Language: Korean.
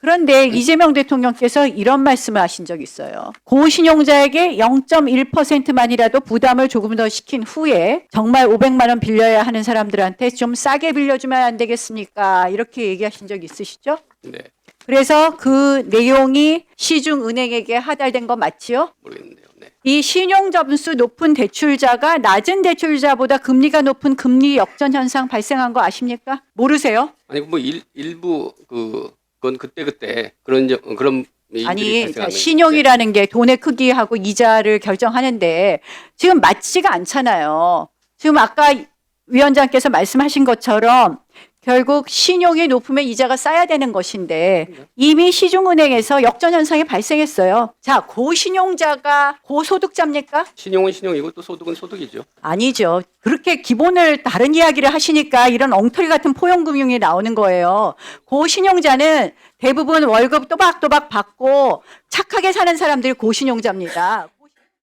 그런데 이재명 대통령께서 이런 말씀을 하신 적이 있어요. 고신용자에게 0.1%만이라도 부담을 조금 더 시킨 후에 정말 500만 원 빌려야 하는 사람들한테 좀 싸게 빌려주면 안 되겠습니까? 이렇게 얘기하신 적 있으시죠? 네, 그래서 그 내용이 시중은행에게 하달된 거 맞지요? 모르겠는데요. 네. 이 신용 점수 높은 대출자가 낮은 대출자보다 금리가 높은 금리 역전 현상 발생한 거 아십니까? 모르세요? 아니 뭐 일, 일부 그 그건 그때 그때 그런 적- 그런 일들이 아니 발생하는 자, 신용이라는 게 돈의 크기하고 이자를 결정하는데 지금 맞지가 않잖아요. 지금 아까 위원장께서 말씀하신 것처럼 결국 신용이 높으면 이자가 쌓여야 되는 것인데 이미 시중은행에서 역전 현상이 발생했어요. 자, 고신용자가 고소득자입니까? 신용은 신용이고 또 소득은 소득이죠. 아니죠. 그렇게 기본을 다른 이야기를 하시니까 이런 엉터리 같은 포용금융이 나오는 거예요. 고신용자는 대부분 월급 또박또박 받고 착하게 사는 사람들이 고신용자입니다.